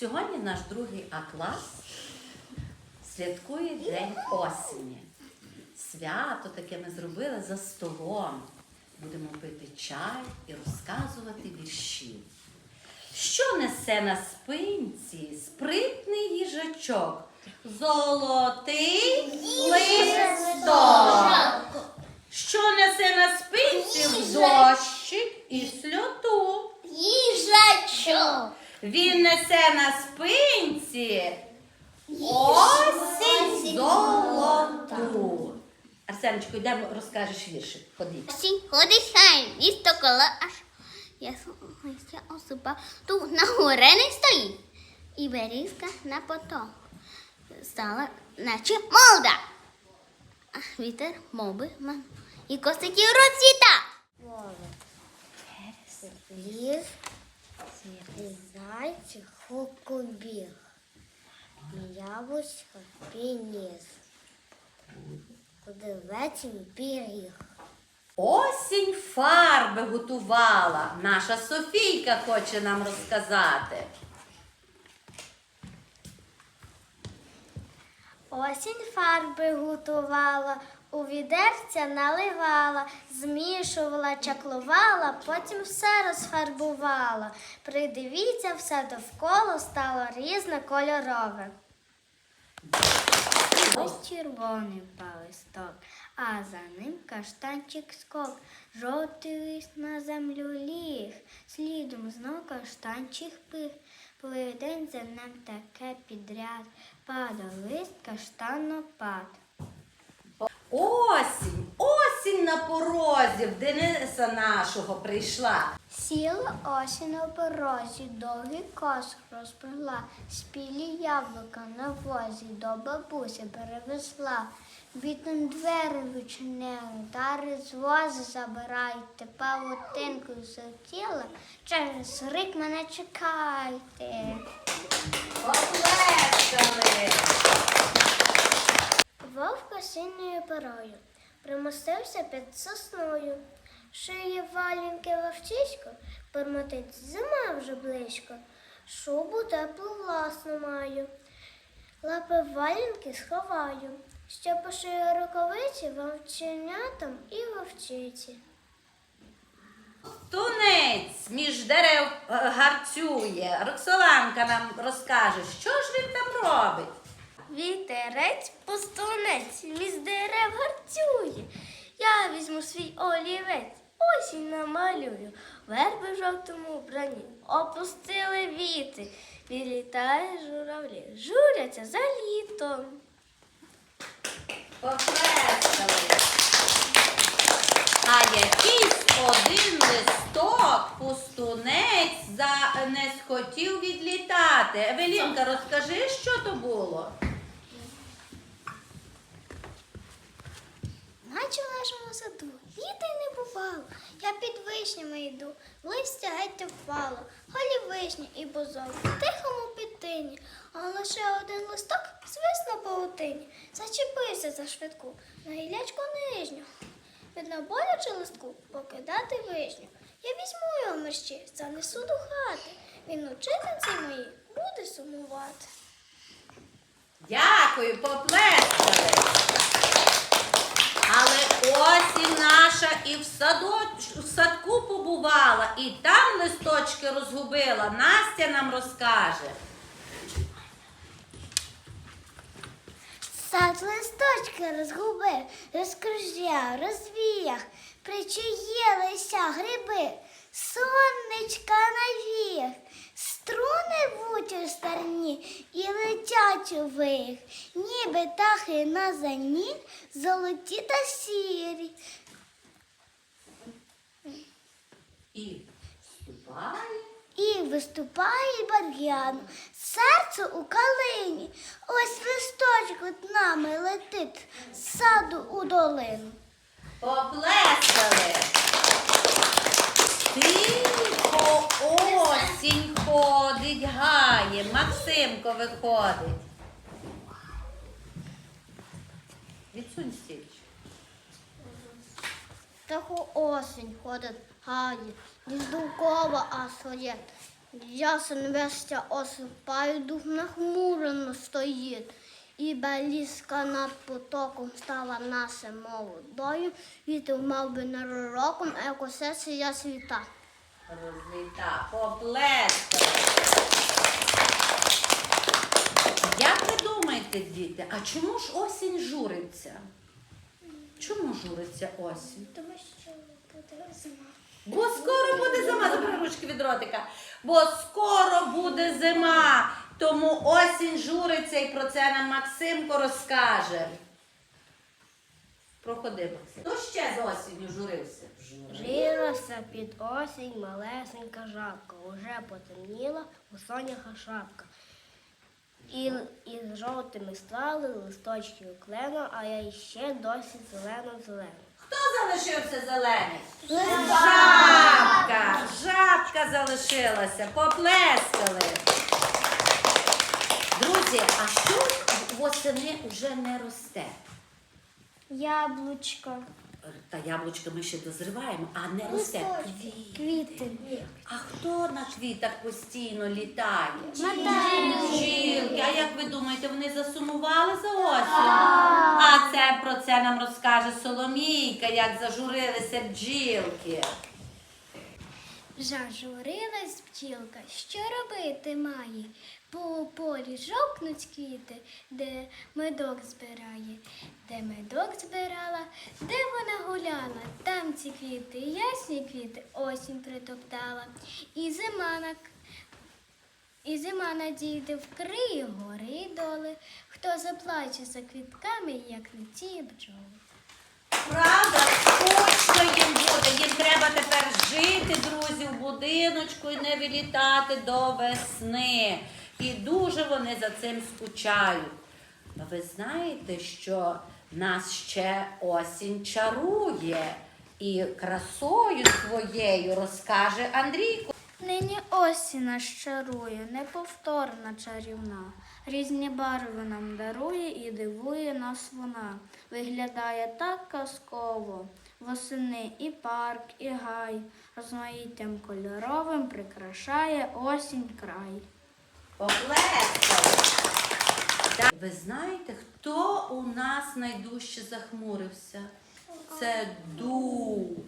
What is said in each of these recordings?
Сьогодні наш другий А-клас святкує День осені. Свято таке ми зробили за столом. Будемо пити чай і розказувати вірші. Що несе на спинці спритний їжачок? Золотий листок. Що несе на спинці в дощик і сльоту? Їжачок. Він несе на спинці осінь золоту. Арсеночко, йдемо, розкажеш віршик. Ходи. Осінь ходить хай, місто коло аж. Я слухаюся особа тут на горені стоїть. І берізка на поток. Стала, наче молода. А вітер моби ман. І косики розцвіта. Ліс, зайчик хокобіг, яблучко приніс, куди вечір піріг. Осінь фарби готувала. Наша Софійка хоче нам розказати. Осінь фарби готувала, у відерця наливала, змішувала, чаклувала, потім все розфарбувала. Придивіться, все довкола стало різнокольорове. Ось червоний палисток, а за ним каштанчик скок. Жовтий лист на землю ліг, слідом знов каштанчик пих. Плив день за ним таке підряд, падав лист каштанопад. Осінь, осінь на порозі в Дениса нашого прийшла. Сіла осінь на порозі, довгий кос розприла, спілі яблука на возі до бабусі перевезла. Вітом двері відчинили, дари з вози забирайте, павутинку затіла, через рік мене чекайте. Поплескали. Вовк осінньою порою примостився під сосною, шиє валінки вовчисько, пермотить зима вже близько, шубу теплу власну маю, лапи валінки сховаю, що пошию рукавиці вовченятам і вовчиці. Тунець між дерев е, гарцює. Роксоланка нам розкаже, що ж він там робить. Вітерець пустунець, між дерев гарцює. Я візьму свій олівець, осінь намалюю. Верби в жовтому вбранні опустили віти. Відлітає журавлі, журяться за літом. Поплескали. А якийсь один листок пустунець за не схотів відлітати. Евелінка, розкажи, що то було? Наче в нашому саду літа й не бувало. Я під вишнями йду, листя геть впало, голі вишні і бузок, в тихому підтині, а лише один листок звис на паутині, зачепився за швидку на гілячку нижню. Видно боляче листку покидати вишню. Я візьму його мерщі, занесу до хати. Він учительці моїй буде сумувати. Дякую, поплескали. Осінь наша і в, садоч... в садку побувала, і там листочки розгубила. Настя нам розкаже. Сад листочки розгубив, розкружляв, розвіяв, причаїлися гриби, сонечка навіяв, струни вутю старні і летять у вих, ніби тахи на зані, золоті та сірі. І вступає. І виступає бар'ян, серце у калині, ось листочок от нами летить з саду у долину. Поплескали. Тихо Максимко виходить. Відсунь стільчик. Тихо осінь ходить гаї, ніж довкола а своє. Ясен вестя осипає, дух нахмурено стоїть. І балізка над потоком стала наше молодою. Вітер мав би на роком, екосесія світа. Розліта, поплескали. Як ви думаєте, діти, а чому ж осінь журиться? Чому журиться осінь? Тому що буде зима. Бо скоро буде зима, забери ручки від ротика. Бо скоро буде зима. Тому осінь журиться і про це нам Максимко розкаже. Проходи, Максим. Хто ще з осінню журився? Жилася під осінь малесенька жабка, уже потемніла у соняха шапка. І, і з жовтими стали листочки клено, а я іще досі зелено-зелено. Хто залишився зелений? Жабка! Жабка залишилася. Поплескали. Друзі, а що восени вже не росте? Яблучко. Та яблучка ми ще дозриваємо, а не росте. Квіти. А хто на квітах постійно літає? Бджілки. А як ви думаєте, вони засумували за осінь? А це про це нам розкаже Соломійка, як зажурилися бджілки. Зажурилась бджілка, що робити має? По полі жовкнуть квіти, де медок збирає, де медок збирала, де вона гуляла, там ці квіти, ясні квіти, осінь притоптала. І зима на і зима надійде вкриє гори й доли, хто заплаче за квітками, як не ті бджоли. Правда, скучно їм буде. Їм треба тепер жити, друзі, в будиночку і не вилітати до весни. І дуже вони за цим скучають. Ви знаєте, що нас ще осінь чарує і красою своєю розкаже Андрійко. Нині осінь нас чарує, неповторна чарівна. Різні барви нам дарує і дивує нас вона. Виглядає так казково. Восени і парк, і гай, розмаїттям кольоровим прикрашає осінь край. Поплескали. Так, Ви знаєте, хто у нас найдужче захмурився? Це дуб.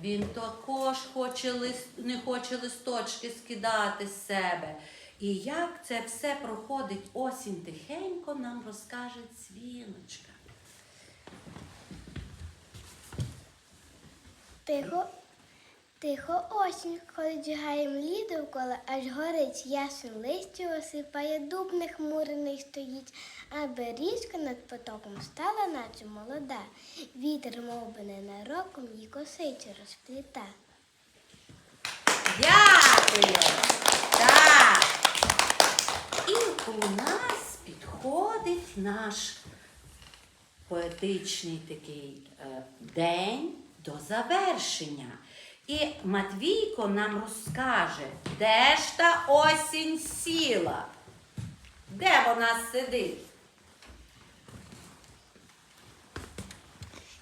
Він також хоче лист, не хоче листочки скидати з себе. І як це все проходить осінь тихенько, нам розкаже Цвіночка. Тихо, тихо осінь, ходить гаєм лід довкола, аж горить ясен листя осипає, дуб нехмурений стоїть, а берізка над потоком стала наче молода. Вітер мов би ненароком її косицю розпліта. Дякую. Так. І у нас підходить наш поетичний такий е, день до завершення. І Матвійко нам розкаже, де ж та осінь сіла? Де вона сидить?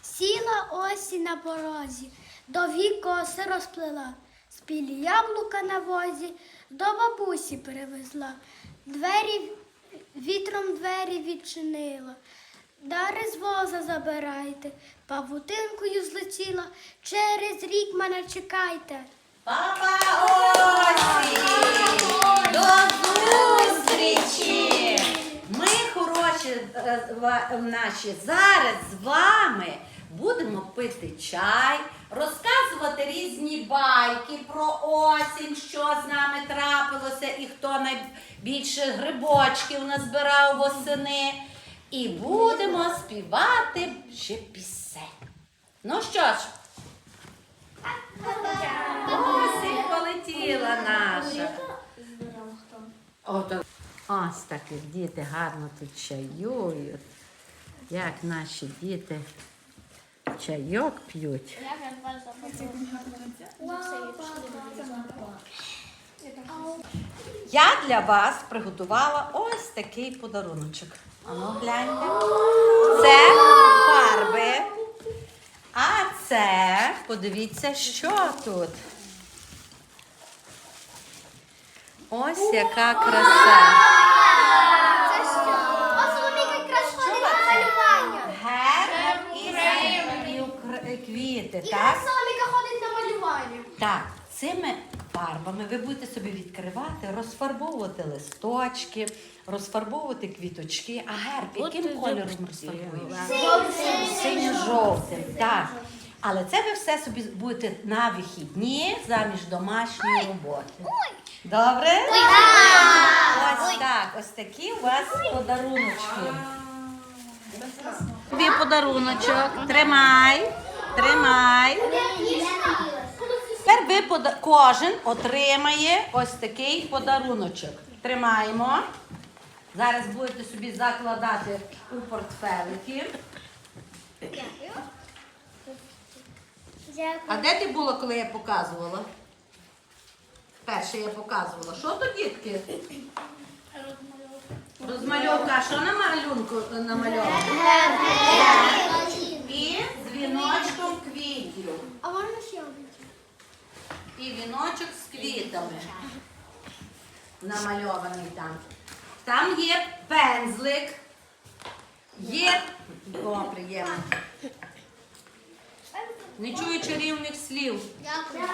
Сіла осінь на порозі, довгі коси розплела, спілі яблука на возі, до бабусі перевезла, двері вітром двері відчинила. Дари з воза забирайте, павутинкою злетіла, через рік мене чекайте. Папа осінь! До зустрічі! Ми, хороші е, наші, зараз з вами будемо пити чай, розказувати різні байки про осінь, що з нами трапилося і хто найбільше грибочків назбирав восени. І будемо співати ще пісень. Ну що ж, Осінь полетіла наша. Ось так як діти гарно тут чаюють. Як наші діти чайок п'ють. Я для вас приготувала ось такий подаруночок. Ану, гляньте. Це фарби. А це, подивіться, що тут. Ось яка краса. Це що? Ходить на малювання. Герб і і квіти, так? Соломійка ходить на малювання. Так, цими фарбами ви будете собі відкривати, розфарбовувати листочки, розфарбовувати квіточки. А герб яким кольором розфарбуєш? Синьо-жовтим, так. Але це ви все собі будете на вихідні заміж домашньої роботи. Добре? Ось так, ось такі у вас подаруночки. Тобі подаруночок. Тримай, тримай. Тепер ви пода- кожен отримає ось такий подаруночок. Тримаємо. Зараз будете собі закладати у портфелики. А де ти була, коли я показувала? Перше я показувала. Що то, дітки? Розмальовка. Що на малюнку е, намальовано? І з віночком квітів. А можна ще один? І віночок з квітами. Намальований там. Там є пензлик. Є. О, приємно. Не чую чарівних слів. Дякую.